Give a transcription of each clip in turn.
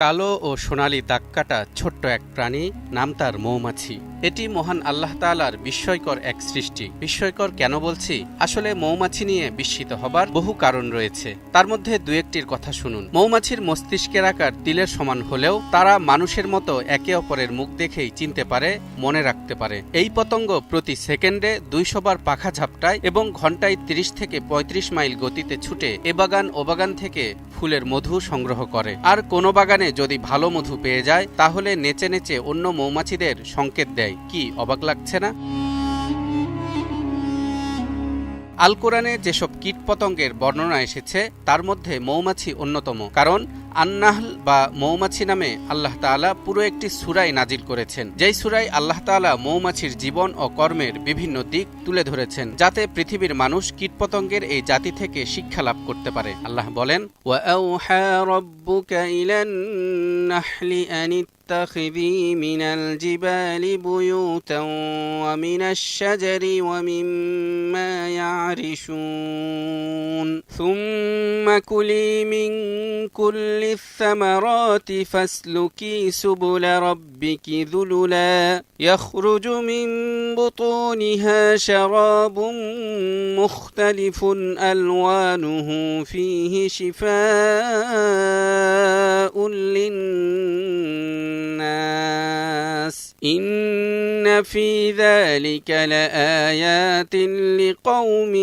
কালো ও সোনালি দাগকাটা ছোট্ট এক প্রাণী, নাম তার মৌমাছি। এটি মহান আল্লাহ তাআলার বিস্ময়কর এক সৃষ্টি। বিস্ময়কর কেন বলছি? আসলে মৌমাছি নিয়ে বিস্মিত হবার বহু কারণ রয়েছে। তার মধ্যে দু একটির কথা শুনুন। মৌমাছির মস্তিষ্কের আকার তিলের সমান হলেও তারা মানুষের মতো একে অপরের মুখ দেখেই চিনতে পারে, মনে রাখতে পারে। এই পতঙ্গ প্রতি সেকেন্ডে দুইশো বার পাখা ঝাপটায় এবং ঘন্টায় ৩০ থেকে ৩৫ মাইল গতিতে ছুটে এ বাগান ও বাগান থেকে ফুলের মধু সংগ্রহ করে। আর কোনো বাগানে যদি ভালো মধু পেয়ে যায়, তাহলে নেচে নেচে অন্য মৌমাছিদের সংকেত দেয়। কি অবাক লাগছে না? আল কোরআনে যেসব কীটপতঙ্গের বর্ণনা এসেছে, তার মধ্যে মৌমাছি অন্যতম। কারণ আন্নাহল বা মৌমাছি নামে আল্লাহ তাআলা পুরো একটি সুরাই নাজিল করেছেন যেই সুরাই আল্লাহ তাআলা মৌমাছির জীবন ও কর্মের বিভিন্ন দিক তুলে ধরেছেন যাতে পৃথিবীর মানুষ কীটপতঙ্গের এই জাতি থেকে শিক্ষা লাভ করতে পারে আল্লাহ বলেন ওয়াআউহা রাব্বুকা ইলান নাহলি আন اتخذي من الجبال بيوتا ومن الشجر ومما يعرشون ثم كلي من كل الثمرات فاسلكي سبل ربك ذللا. يخرج من بطونها شراب مختلف ألوانه فيه شفاء للناس. إن في ذلك لآيات لقوم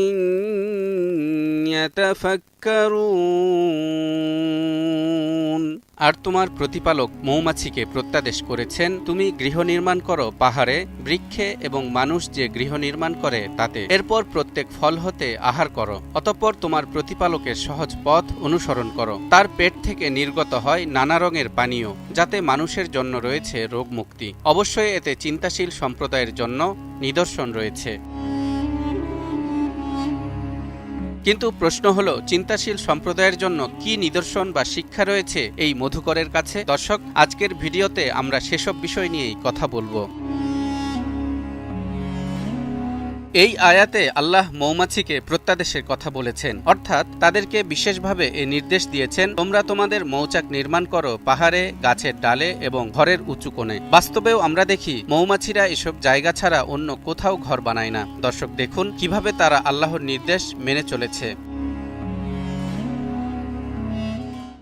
আর তোমার প্রতিপালক মৌমাছিকে প্রত্যাদেশ করেছেন, তুমি গৃহ নির্মাণ করো পাহাড়ে, বৃক্ষে এবং মানুষ যে গৃহ নির্মাণ করে তাতে। এরপর প্রত্যেক ফল হতে আহার করো, অতঃপর তোমার প্রতিপালকের সহজ পথ অনুসরণ করো। তার পেট থেকে নির্গত হয় নানা রঙের পানীয়, যাতে মানুষের জন্য রয়েছে রোগ মুক্তি অবশ্যই এতে চিন্তাশীল সম্প্রদায়ের জন্য নিদর্শন রয়েছে। কিন্তু প্রশ্ন হল, চিন্তাশীল সম্প্রদায়ের জন্য কি নিদর্শন বা শিক্ষা রয়েছে এই মধুকরের কাছে? দর্শক, আজকের ভিডিওতে আমরা সেসব বিষয় নিয়েই কথা বলব। এই আয়াতে আল্লাহ মৌমাছিকে প্রত্যাদেশের কথা বলেছেন। অর্থাৎ তাদেরকে বিশেষভাবে এ নির্দেশ দিয়েছেন, তোমরা তোমাদের মৌচাক নির্মাণ করো পাহাড়ে, গাছের ডালে এবং ঘরের উঁচু কোণে। বাস্তবেও আমরা দেখি, মৌমাছিরা এসব জায়গা ছাড়া অন্য কোথাও ঘর বানায় না। দর্শক, দেখুন কীভাবে তারা আল্লাহর নির্দেশ মেনে চলেছে।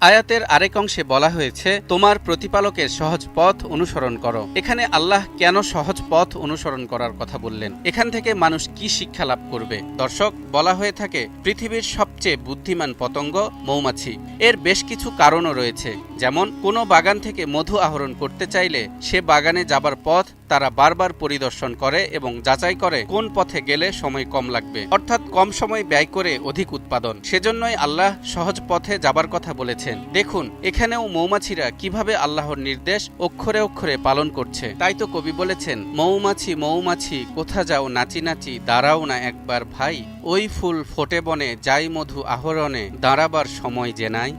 আয়াতের আরেক অংশে বলা হয়েছে, তোমার প্রতিপালকের সহজ পথ অনুসরণ করো। এখানে আল্লাহ কেন সহজ পথ অনুসরণ করার কথা বললেন? এখান থেকে মানুষ কি শিক্ষা লাভ করবে? দর্শক, বলা হয়ে থাকে, পৃথিবীর সবচেয়ে বুদ্ধিমান পতঙ্গ মৌমাছি। এর বেশ কিছু কারণও রয়েছে। যেমন, কোনো বাগান থেকে মধু আহরণ করতে চাইলে সে বাগানে যাবার পথ তারা বারবার পরিদর্শন করে এবং যাচাই করে কোন পথে গেলে সময় কম লাগবে, অর্থাৎ কম সময় ব্যয় করে অধিক উৎপাদন। সেজন্যই আল্লাহ সহজ পথে যাবার কথা বলেছেন। দেখুন, এখানেও মৌমাছিরা কীভাবে আল্লাহর নির্দেশ অক্ষরে অক্ষরে পালন করছে। তাই তো কবি বলেছেন, মৌমাছি মৌমাছি, কোথা যাও নাচি নাচি, দাঁড়াও না একবার ভাই, ওই ফুল ফোটে বনে, যাই মধু আহরণে, দাঁড়াবার সময় যে নাই।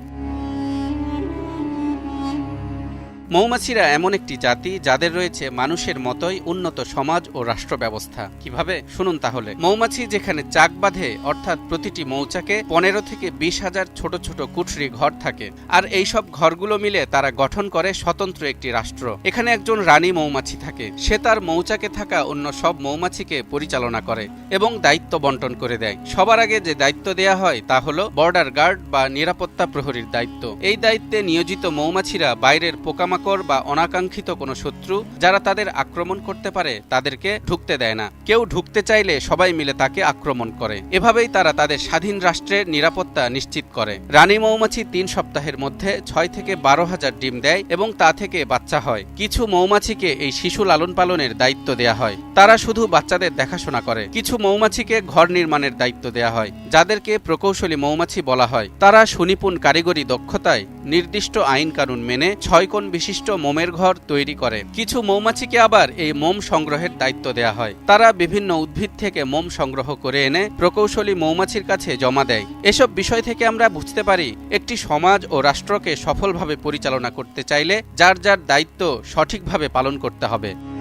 মৌমাছিরা এমন একটি জাতি যাদের রয়েছে মানুষের মতোই উন্নত সমাজ ও রাষ্ট্র ব্যবস্থা। কীভাবে? শুনুন তাহলে। মৌমাছি যেখানে চাক বাঁধে, অর্থাৎ প্রতিটি মৌচাকে পনেরো থেকে বিশ হাজার ছোট ছোট কুঠরি ঘর থাকে। আর এই সব ঘরগুলো মিলে তারা গঠন করে স্বতন্ত্র একটি রাষ্ট্র। এখানে একজন রানী মৌমাছি থাকে। সে তার মৌচাকে থাকা অন্য সব মৌমাছিকে পরিচালনা করে এবং দায়িত্ব বন্টন করে দেয়। সবার আগে যে দায়িত্ব দেয়া হয় তা হলো বর্ডার গার্ড বা নিরাপত্তা প্রহরীর দায়িত্ব। এই দায়িত্বে নিয়োজিত মৌমাছিরা বাইরের পোকামাকড় পোকামাকড় বা অনাকাঙ্ক্ষিত কোনো শত্রু যারা তাদের আক্রমণ করতে পারে তাদেরকে ঢুকতে দেয় না। কেউ ঢুকতে চাইলে সবাই মিলে তাকে আক্রমণ করে। এভাবেই তারা তাদের স্বাধীন রাষ্ট্রের নিরাপত্তা নিশ্চিত করে। রানী মৌমাছি তিন সপ্তাহের মধ্যে ছয় থেকে বারো হাজার ডিম দেয় এবং তা থেকে বাচ্চা হয়। কিছু মৌমাছিকে এই শিশু লালন পালনের দায়িত্ব দেয়া হয়। তারা শুধু বাচ্চাদের দেখাশোনা করে। কিছু মৌমাছিকে ঘর নির্মাণের দায়িত্ব দেয়া হয়, যাদেরকে প্রকৌশলী মৌমাছি বলা হয়। তারা সুনিপুণ কারিগরি দক্ষতায় নির্দিষ্ট আইন কানুন মেনে ছয় কোণ বিশিষ্ট মোমের ঘর তৈরি করে। কিছু মৌমাছিকে আবার এই মোম সংগ্রহের দায়িত্ব দেয়া হয়। তারা বিভিন্ন উদ্ভিদ থেকে মোম সংগ্রহ করে এনে প্রকৌশলী মৌমাছির কাছে জমা দেয়। এসব বিষয় থেকে আমরা বুঝতে পারি, একটি সমাজ ও রাষ্ট্রকে সফলভাবে পরিচালনা করতে চাইলে যার যার দায়িত্ব সঠিকভাবে পালন করতে হবে।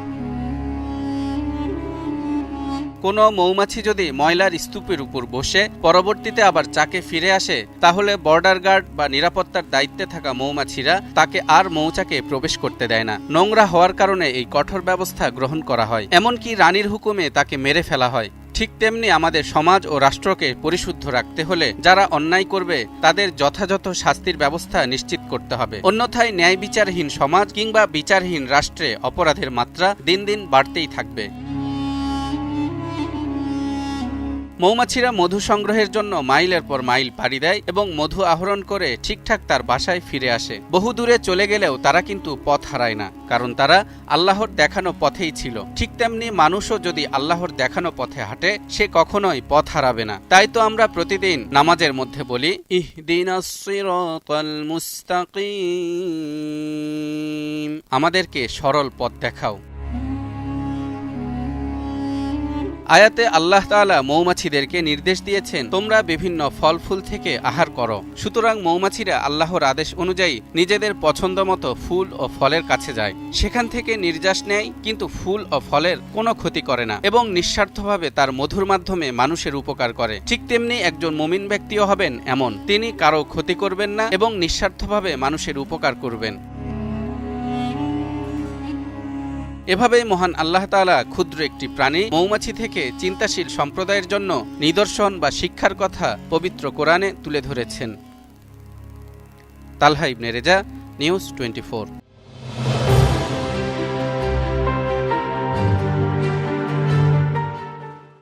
কোনো মৌমাছি যদি ময়লার স্তূপের উপর বসে, পরবর্তীতে আবার চাকে ফিরে আসে, তাহলে বর্ডার গার্ড বা নিরাপত্তার দায়িত্বে থাকা মৌমাছিরা তাকে আর মৌচাকে প্রবেশ করতে দেয় না। নোংরা হওয়ার কারণে এই কঠোর ব্যবস্থা গ্রহণ করা হয়। এমনকি রানীর হুকুমে তাকে মেরে ফেলা হয়। ঠিক তেমনি আমাদের সমাজ ও রাষ্ট্রকে পরিশুদ্ধ রাখতে হলে যারা অন্যায় করবে, তাদের যথাযথ শাস্তির ব্যবস্থা নিশ্চিত করতে হবে। অন্যথায় ন্যায় বিচারহীন সমাজ কিংবা বিচারহীন রাষ্ট্রে অপরাধের মাত্রা দিন দিন বাড়তেই থাকবে। মৌমাছিরা মধু সংগ্রহের জন্য মাইলের পর মাইল পাড়ি দেয় এবং মধু আহরণ করে ঠিকঠাক তার বাসায় ফিরে আসে। বহু দূরে চলে গেলেও তারা কিন্তু পথ হারায় না, কারণ তারা আল্লাহর দেখানো পথেই ছিল। ঠিক তেমনি মানুষও যদি আল্লাহর দেখানো পথে হাঁটে, সে কখনোই পথ হারাবে না। তাই তো আমরা প্রতিদিন নামাজের মধ্যে বলি মুস্তাকিম। আমাদেরকে সরল পথ দেখাও। আয়াতে আল্লাহ তাআলা মৌমাছিদেরকে নির্দেশ দিয়েছেন, তোমরা বিভিন্ন ফল ফুল থেকে আহার করো। সুতরাং মৌমাছিরা আল্লাহর আদেশ অনুযায়ী নিজেদের পছন্দ মতো ফুল ও ফলের কাছে যায়। সেখান থেকে নির্যাস নেয়, কিন্তু ফুল ও ফলের কোনো ক্ষতি করে না এবং নিঃস্বার্থভাবে তার মধুর মাধ্যমে মানুষের উপকার করে। ঠিক তেমনি একজন মুমিন ব্যক্তিও হবেন এমন। তিনি কারও ক্ষতি করবেন না এবং নিঃস্বার্থভাবে মানুষের উপকার করবেন। এভাবেই মহান আল্লাহ তালা ক্ষুদ্র একটি প্রাণী মৌমাছি থেকে চিন্তাশীল সম্প্রদায়ের জন্য নিদর্শন বা শিক্ষার কথা পবিত্র কোরআনে তুলে ধরেছেন। তালহাইব নেরেজা রেজা, নিউজ টোয়েন্টি